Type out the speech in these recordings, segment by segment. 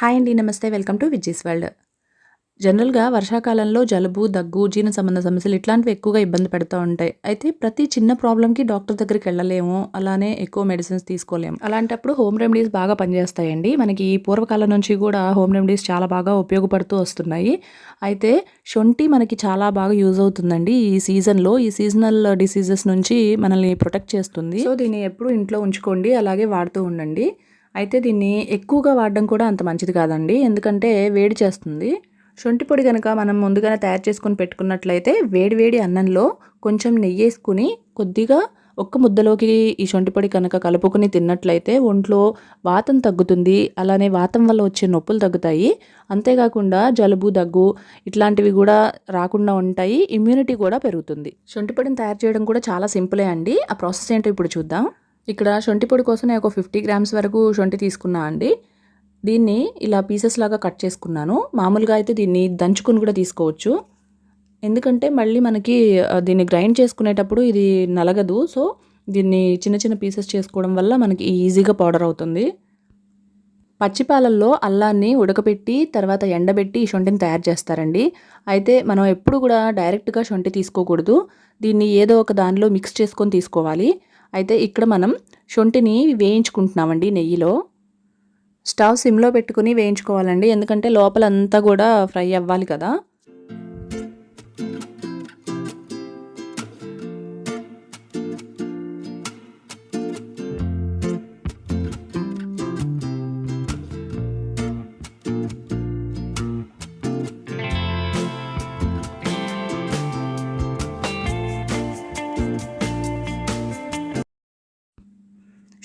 Hi అండి నమస్తే. Welcome to Vijji's world. జనరల్గా వర్షాకాలంలో జలుబు దగ్గు జీర్ణ సంబంధ సమస్యలు ఇట్లాంటివి ఎక్కువగా ఇబ్బంది పెడుతూ ఉంటాయి. అయితే ప్రతి చిన్న ప్రాబ్లంకి డాక్టర్ దగ్గరికి వెళ్ళలేము అలానే ఎక్కువ మెడిసిన్స్ తీసుకోలేము. అలాంటప్పుడు హోమ్ రెమెడీస్ బాగా పనిచేస్తాయండి. మనకి ఈ పూర్వకాలం నుంచి కూడా హోమ్ రెమెడీస్ చాలా బాగా ఉపయోగపడుతూ వస్తున్నాయి. అయితే శొంఠి మనకి చాలా బాగా యూజ్ అవుతుందండి ఈ సీజన్లో. ఈ సీజనల్ డిసీజెస్ నుంచి మనల్ని ప్రొటెక్ట్ చేస్తుంది. సో దీన్ని ఎప్పుడు ఇంట్లో ఉంచుకోండి అలాగే వాడుతూ ఉండండి. అయితే దీన్ని ఎక్కువగా వాడడం కూడా అంత మంచిది కాదండి. ఎందుకంటే వేడి చేస్తుంది. శొంఠి పొడి కనుక మనం ముందుగానే తయారు చేసుకొని పెట్టుకున్నట్లయితే వేడి వేడి అన్నంలో కొంచెం నెయ్యి వేసుకుని కొద్దిగా ఒక్క ముద్దలోకి ఈ శొంఠి పొడి కనుక కలుపుకొని తిన్నట్లయితే ఒంట్లో వాతం తగ్గుతుంది. అలానే వాతం వల్ల వచ్చే నొప్పులు తగ్గుతాయి. అంతేకాకుండా జలుబు దగ్గు ఇట్లాంటివి కూడా రాకుండా ఉంటాయి. ఇమ్యూనిటీ కూడా పెరుగుతుంది. శొంఠి పొడిని తయారు చేయడం కూడా చాలా సింపులే అండి. ఆ ప్రాసెస్ ఏంటో ఇప్పుడు చూద్దాం. ఇక్కడ శొంఠి పొడి కోసం నేను ఒక ఫిఫ్టీ గ్రామ్స్ వరకు శొంఠి తీసుకున్నా అండి. దీన్ని ఇలా పీసెస్ లాగా కట్ చేసుకున్నాను. మామూలుగా అయితే దీన్ని దంచుకుని కూడా తీసుకోవచ్చు. ఎందుకంటే మళ్ళీ మనకి దీన్ని గ్రైండ్ చేసుకునేటప్పుడు ఇది నలగదు. సో దీన్ని చిన్న చిన్న పీసెస్ చేసుకోవడం వల్ల మనకి ఈజీగా పౌడర్ అవుతుంది. పచ్చిపాలల్లో అల్లాన్ని ఉడకపెట్టి తర్వాత ఎండబెట్టి ఈ శొంఠిని తయారు చేస్తారండి. అయితే మనం ఎప్పుడు కూడా డైరెక్ట్గా శొంఠి తీసుకోకూడదు. దీన్ని ఏదో ఒక దానిలో మిక్స్ చేసుకొని తీసుకోవాలి. అయితే ఇక్కడ మనం శొంఠిని వేయించుకుంటున్నామండి నెయ్యిలో. స్టవ్ సిమ్లో పెట్టుకుని వేయించుకోవాలండి ఎందుకంటే లోపలంతా కూడా ఫ్రై అవ్వాలి కదా.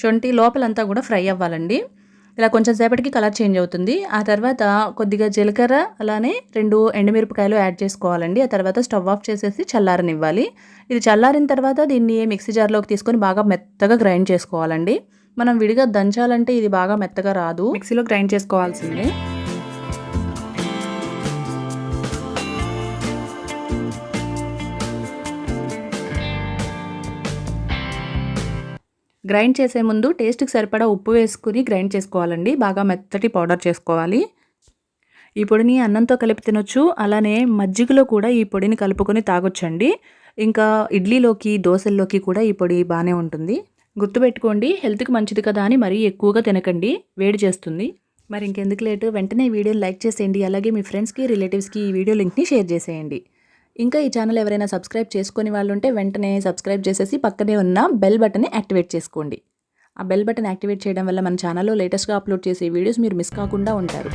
శొంఠి లోపలంతా కూడా ఫ్రై అవ్వాలండి. ఇలా కొంచెం సేపటికి కలర్ చేంజ్ అవుతుంది. ఆ తర్వాత కొద్దిగా జీలకర్ర అలానే రెండు ఎండుమిరపకాయలు యాడ్ చేసుకోవాలండి. ఆ తర్వాత స్టవ్ ఆఫ్ చేసేసి చల్లారనివ్వాలి. ఇది చల్లారిన తర్వాత దీన్ని మిక్సీ జార్లోకి తీసుకొని బాగా మెత్తగా గ్రైండ్ చేసుకోవాలండి. మనం విడిగా దంచాలంటే ఇది బాగా మెత్తగా రాదు. మిక్సీలో గ్రైండ్ చేసుకోవాల్సిందే. గ్రైండ్ చేసే ముందు టేస్ట్కి సరిపడా ఉప్పు వేసుకుని గ్రైండ్ చేసుకోవాలండి. బాగా మెత్తటి పౌడర్ చేసుకోవాలి. ఈ పొడిని అన్నంతో కలిపి తినొచ్చు. అలానే మజ్జిగలో కూడా ఈ పొడిని కలుపుకొని తాగొచ్చండి. ఇంకా ఇడ్లీలోకి దోశల్లోకి కూడా ఈ పొడి బాగానే ఉంటుంది. గుర్తుపెట్టుకోండి హెల్త్కి మంచిది కదా అని మరీ ఎక్కువగా తినకండి. వేడి చేస్తుంది. మరి ఇంకెందుకు లేటు? వెంటనే ఈ వీడియోని లైక్ చేసేయండి. అలాగే మీ ఫ్రెండ్స్కి రిలేటివ్స్కి ఈ వీడియో లింక్ని షేర్ చేసేయండి. ఇంకా ఈ ఛానల్ ఎవరైనా సబ్స్క్రైబ్ చేసుకుని వాళ్ళు ఉంటే వెంటనే సబ్స్క్రైబ్ చేసేసి పక్కనే ఉన్న బెల్ బటన్ని యాక్టివేట్ చేసుకోండి. ఆ బెల్ బటన్ యాక్టివేట్ చేయడం వల్ల మన ఛానల్లో లేటెస్ట్గా అప్లోడ్ చేసే వీడియోస్ మీరు మిస్ కాకుండా ఉంటారు.